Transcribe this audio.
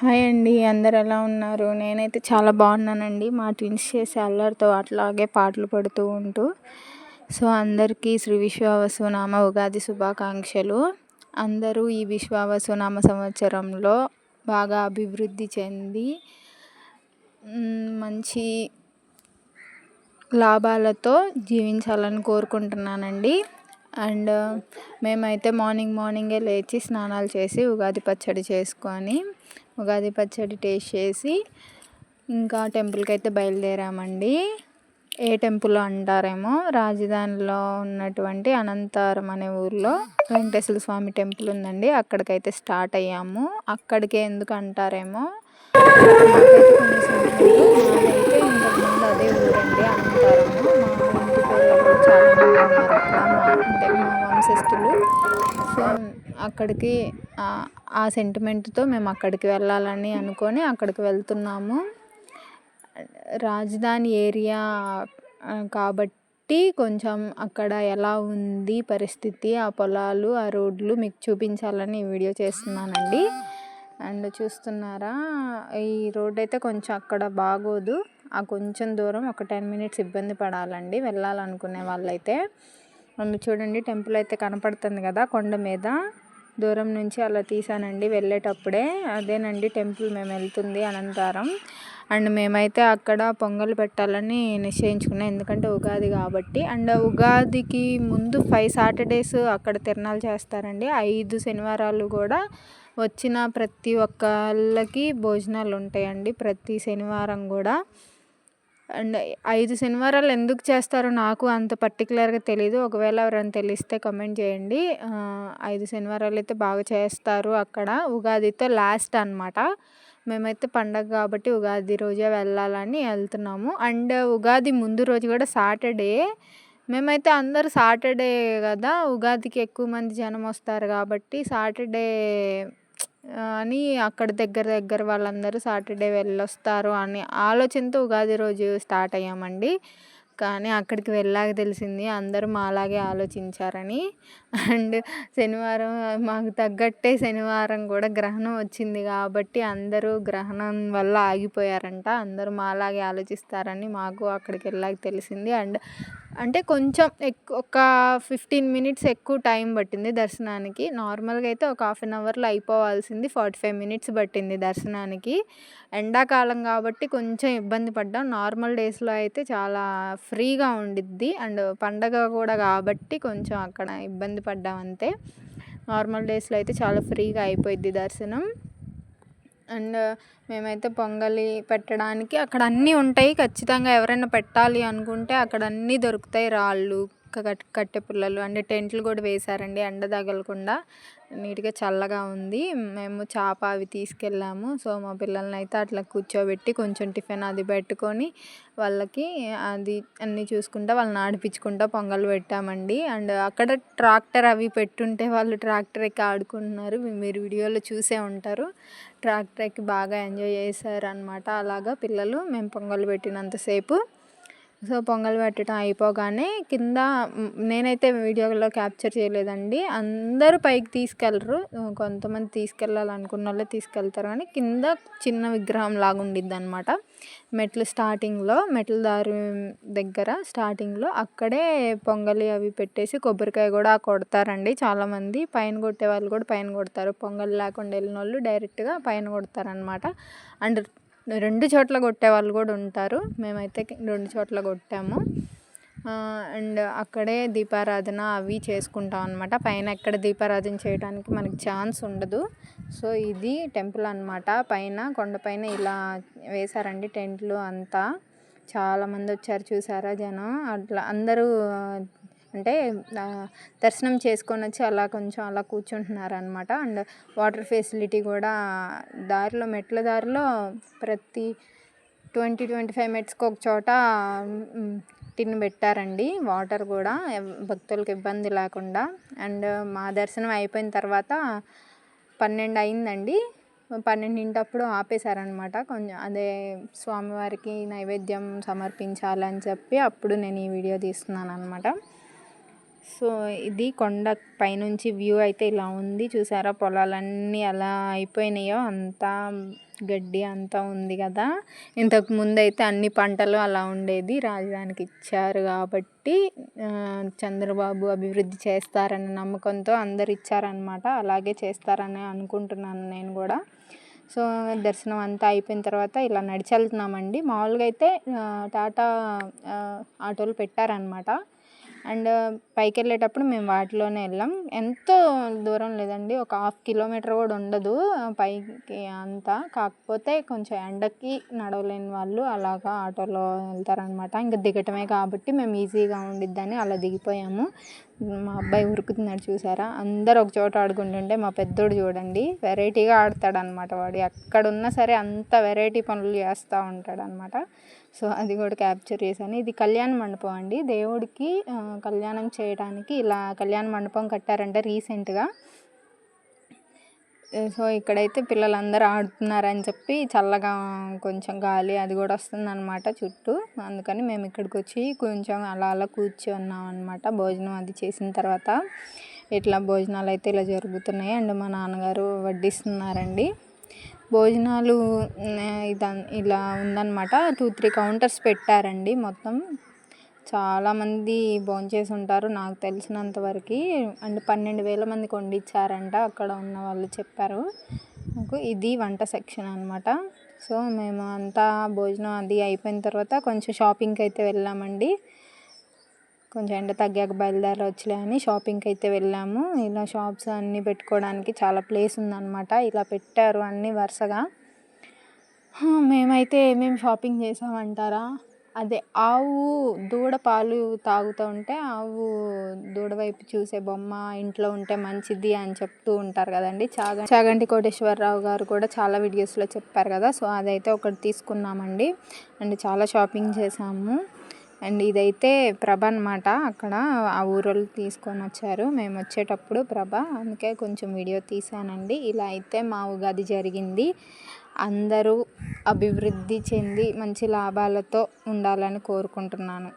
Hi అండి అందరు ఎలా ఉన్నారు? నేనైతే చాలా బాగున్నానండి. మా ట్విన్స్ చేసే అల్లరితో అట్లాగే పాటలు పడుతూ ఉంటూ. సో అందరికీ శ్రీ విశ్వావసునామ ఉగాది శుభాకాంక్షలు. అందరూ ఈ విశ్వావసునామ సంవత్సరంలో బాగా అభివృద్ధి చెంది మంచి లాభాలతో జీవించాలని కోరుకుంటున్నానండి. అండ్ మేమైతే మార్నింగ్ మార్నింగే లేచి స్నానాలు చేసి ఉగాది పచ్చడి చేసుకొని ఉగాది పచ్చడి టేస్ట్ చేసి ఇంకా టెంపుల్కి అయితే బయలుదేరామండి. ఏ టెంపుల్ అంటారేమో రాజధానిలో ఉన్నటువంటి అనంతారం అనే ఊర్లో వెంకటేశ్వర స్వామి టెంపుల్ ఉందండి. అక్కడికైతే స్టార్ట్ అయ్యాము. అక్కడికే ఎందుకు అంటారేమో అదే ఊరండి అనంతారము మా ఇంటి చాలా మంది ఉన్నారు. అక్కడ అంటే మా వంశస్థులు. సో అక్కడికి ఆ సెంటిమెంట్తో మేము అక్కడికి వెళ్ళాలని అనుకొని అక్కడికి వెళ్తున్నాము. రాజధాని ఏరియా కాబట్టి కొంచెం అక్కడ ఎలా ఉంది పరిస్థితి ఆ పొలాలు ఆ రోడ్లు మీకు చూపించాలని ఈ వీడియో చేస్తున్నానండి. అండ్ చూస్తున్నారా ఈ రోడ్ అయితే కొంచెం అక్కడ బాగోదు. ఆ కొంచెం దూరం ఒక టెన్ మినిట్స్ ఇబ్బంది పడాలండి వెళ్ళాలనుకునే వాళ్ళైతే. చూడండి టెంపుల్ అయితే కనపడుతుంది కదా కొండ మీద. దూరం నుంచి అలా తీసానండి వెళ్ళేటప్పుడే. అదేనండి టెంపుల్ మేము వెళ్తుంది అనంతరం. అండ్ మేమైతే అక్కడ పొంగల్ పెట్టాలని నిశ్చయించుకున్నాం. ఎందుకంటే ఉగాది కాబట్టి. అండ్ ఉగాదికి ముందు ఫైవ్ సాటర్డేస్ అక్కడ తిరణాలు చేస్తారండి. ఐదు శనివారాలు కూడా వచ్చిన ప్రతి ఒక్కళ్ళకి భోజనాలు ఉంటాయండి ప్రతి శనివారం కూడా. అండ్ ఐదు శనివారాలు ఎందుకు చేస్తారో నాకు అంత పర్టికులర్గా తెలీదు. ఒకవేళ ఎవరైనా తెలిస్తే కమెంట్ చేయండి. ఐదు శనివారాలు అయితే బాగా చేస్తారు అక్కడ. ఉగాదితో లాస్ట్ అనమాట మేమైతే పండగ కాబట్టి ఉగాది రోజే వెళ్ళాలని వెళ్తున్నాము. అండ్ ఉగాది ముందు రోజు కూడా సాటర్డే. మేమైతే అందరు సాటర్డే కదా ఉగాదికి ఎక్కువ మంది జనం వస్తారు కాబట్టి సాటర్డే అని అక్కడ దగ్గర దగ్గర వాళ్ళందరూ సాటర్డే వెళ్ళొస్తారు అని ఆలోచనతో ఉగాది రోజు స్టార్ట్ అయ్యామండి. కానీ అక్కడికి వెళ్ళాక తెలిసింది అందరూ మాలాగే ఆలోచించారని. అండ్ శనివారం మాకు తగ్గట్టే శనివారం కూడా గ్రహణం వచ్చింది కాబట్టి అందరూ గ్రహణం వల్ల ఆగిపోయారంట. అందరూ మాలాగే ఆలోచిస్తారని మాకు అక్కడికి వెళ్ళాక తెలిసింది. అండ్ అంటే కొంచెం ఎక్కువ ఒక ఫిఫ్టీన్ మినిట్స్ ఎక్కువ టైం పట్టింది దర్శనానికి. నార్మల్గా అయితే ఒక హాఫ్ అన్ అవర్లో అయిపోవాల్సింది ఫార్టీ ఫైవ్ మినిట్స్ పట్టింది దర్శనానికి. ఎండాకాలం కాబట్టి కొంచెం ఇబ్బంది పడ్డాం. నార్మల్ డేస్లో అయితే చాలా ఫ్రీగా ఉండిద్ది. అండ్ పండగ కూడా కాబట్టి కొంచెం అక్కడ ఇబ్బంది పడ్డాం అంతే. నార్మల్ డేస్లో అయితే చాలా ఫ్రీగా అయిపోయిద్ది దర్శనం. అండ్ మేమైతే పొంగలి పెట్టడానికి అక్కడ అన్నీ ఉంటాయి. ఖచ్చితంగా ఎవరైనా పెట్టాలి అనుకుంటే అక్కడ అన్నీ దొరుకుతాయి. రాళ్ళు కట్టె పుల్లలు అంటే టెంట్లు కూడా వేశారండి ఎండ తగలకుండా. నీట్గా చల్లగా ఉంది. మేము చేప అవి తీసుకెళ్ళాము. సో మా పిల్లల్ని అయితే అట్లా కూర్చోబెట్టి కొంచెం టిఫిన్ అది పెట్టుకొని వాళ్ళకి అది అన్నీ చూసుకుంటా వాళ్ళని ఆడిపించుకుంటా పొంగల్ పెట్టామండి. అండ్ అక్కడ ట్రాక్టర్ అవి పెట్టుంటే వాళ్ళు ట్రాక్టర్ ఎక్కి ఆడుకుంటున్నారు. మీరు వీడియోలో చూసే ఉంటారు. ట్రాక్టర్ ఎక్కి బాగా ఎంజాయ్ చేశారు అనమాట అలాగా పిల్లలు మేము పొంగల్ పెట్టినంతసేపు సో పొంగల్ పెట్టడం అయిపోగానే కింద నేనైతే వీడియోలో క్యాప్చర్ చేయలేదండి. అందరూ పైకి తీసుకెళ్ళరు. కొంతమంది తీసుకెళ్ళాలనుకున్న వాళ్ళే తీసుకెళ్తారు కానీ కింద చిన్న విగ్రహం లాగా ఉండిద్ది అనమాట మెట్లు స్టార్టింగ్లో మెట్ల దారి దగ్గర స్టార్టింగ్లో అక్కడే పొంగలి అవి పెట్టేసి కొబ్బరికాయ కూడా కొడతారండి చాలామంది. పైన కొట్టే వాళ్ళు కూడా పైన కొడతారు. పొంగల్ లేకుండా వెళ్ళిన వాళ్ళు డైరెక్ట్గా పైన కొడతారనమాట అండ్ రెండు చోట్ల కొట్టే వాళ్ళు కూడా ఉంటారు. మేమైతే రెండు చోట్ల కొట్టాము. అండ్ అక్కడే దీపారాధన అవి చేసుకుంటాం అనమాట పైన ఎక్కడ దీపారాధన చేయడానికి మనకి ఛాన్స్ ఉండదు. సో ఇది టెంపుల్ అనమాట పైన కొండపైన ఇలా వేశారండి టెంట్లు అంతా. చాలామంది వచ్చారు చూసారా జనం? అట్లా అందరూ అంటే దర్శనం చేసుకొని వచ్చి అలా కొంచెం అలా కూర్చుంటున్నారు అనమాట అండ్ వాటర్ ఫెసిలిటీ కూడా దారిలో మెట్ల దారిలో ప్రతి ట్వంటీ ట్వంటీ ఫైవ్ మినిట్స్కి ఒక చోట టిన్ పెట్టారండి. వాటర్ కూడా భక్తులకు ఇబ్బంది లేకుండా. అండ్ మా దర్శనం అయిపోయిన తర్వాత పన్నెండు అయిందండి. పన్నెండింటప్పుడు ఆపేశారనమాట కొంచెం అదే స్వామివారికి నైవేద్యం సమర్పించాలని చెప్పి అప్పుడు నేను ఈ వీడియో తీస్తున్నాను అనమాట సో ఇది కొండ పైనుంచి వ్యూ అయితే ఇలా ఉంది. చూసారా? పొలాలన్నీ ఎలా అయిపోయినాయో. అంతా గడ్డి అంతా ఉంది కదా. ఇంతకు ముందు అయితే అన్ని పంటలు అలా ఉండేది. రాజధానికి ఇచ్చారు కాబట్టి చంద్రబాబు అభివృద్ధి చేస్తారన్న నమ్మకంతో అందరు ఇచ్చారనమాట అలాగే చేస్తారని అనుకుంటున్నాను నేను కూడా. సో దర్శనం అంతా అయిపోయిన తర్వాత ఇలా నడిచి వెళ్తున్నామండి మామూలుగా అయితే టాటా ఆటోలు పెట్టారనమాట అండ్ పైకి వెళ్ళేటప్పుడు మేము వాటిలోనే వెళ్ళాం. ఎంతో దూరం లేదండి. ఒక హాఫ్ కిలోమీటర్ కూడా ఉండదు పైకి అంతా. కాకపోతే కొంచెం ఎండకి నడవలేని వాళ్ళు అలాగా ఆటోలో వెళ్తారనమాట ఇంకా దిగటమే కాబట్టి మేము ఈజీగా ఉండిద్దని అలా దిగిపోయాము. మా అబ్బాయి ఉరుకుతున్నాడు చూసారా? అందరు ఒక చోట ఆడుకుంటుంటే మా పెద్దోడు చూడండి వెరైటీగా ఆడతాడనమాట వాడు. ఎక్కడున్నా సరే అంత వెరైటీ పనులు చేస్తూ ఉంటాడనమాట సో అది కూడా క్యాప్చర్ చేశాను. ఇది కళ్యాణ మండపం అండి. దేవుడికి కళ్యాణం చేయడానికి ఇలా కళ్యాణ మండపం కట్టారంట రీసెంట్గా. సో ఇక్కడైతే పిల్లలందరూ ఆడుతున్నారని చెప్పి చల్లగా కొంచెం గాలి అది కూడా వస్తుందన్నమాట చుట్టూ. అందుకని మేము ఇక్కడికి వచ్చి కొంచెం అలా అలా కూర్చున్నాం అనమాట భోజనం అది చేసిన తర్వాత ఇట్లా భోజనాలు అయితే ఇలా జరుగుతున్నాయి. అండ్ మా నాన్నగారు వడ్డిస్తున్నారండి. భోజనాలు ఇదా ఇలా ఉందన్నమాట. టూ త్రీ కౌంటర్స్ పెట్టారండి మొత్తం. చాలామంది భోంచేసి ఉంటారు నాకు తెలిసినంత వరకు. అండ్ పన్నెండు వేల మందికి వండిచ్చారంట అక్కడ ఉన్న వాళ్ళు చెప్పారు. నాకు ఇది వంట సెక్షన్ అనమాట సో మేము అంతా భోజనం అది అయిపోయిన తర్వాత కొంచెం షాపింగ్కి అయితే వెళ్ళామండి. కొంచెం ఎండ తగ్గాక బయలుదేరవచ్చులే అని షాపింగ్కి అయితే వెళ్ళాము. ఇలా షాప్స్ అన్నీ పెట్టుకోవడానికి చాలా ప్లేస్ ఉందన్నమాట. ఇలా పెట్టారు అన్నీ వరుసగా. మేమైతే ఏమేమి షాపింగ్ చేసామంటారా? అదే ఆవు దూడ పాలు తాగుతూ ఉంటే ఆవు దూడ వైపు చూసే బొమ్మ ఇంట్లో ఉంటే మంచిది అని చెప్తూ ఉంటారు కదండి. చాగ చాగంటి కోటేశ్వరరావు గారు కూడా చాలా వీడియోస్లో చెప్పారు కదా. సో అదైతే ఒకటి తీసుకున్నామండి. అండ్ చాలా షాపింగ్ చేసాము. అండ్ ఇదైతే ప్రభ అనమాట అక్కడ ఆ ఊరోళ్ళు తీసుకొని వచ్చారు. మేము వచ్చేటప్పుడు ప్రభ అందుకే కొంచెం వీడియో తీసానండి. ఇలా అయితే మా ఉగాది జరిగింది. అందరూ అభివృద్ధి చెంది మంచి లాభాలతో ఉండాలని కోరుకుంటున్నాను.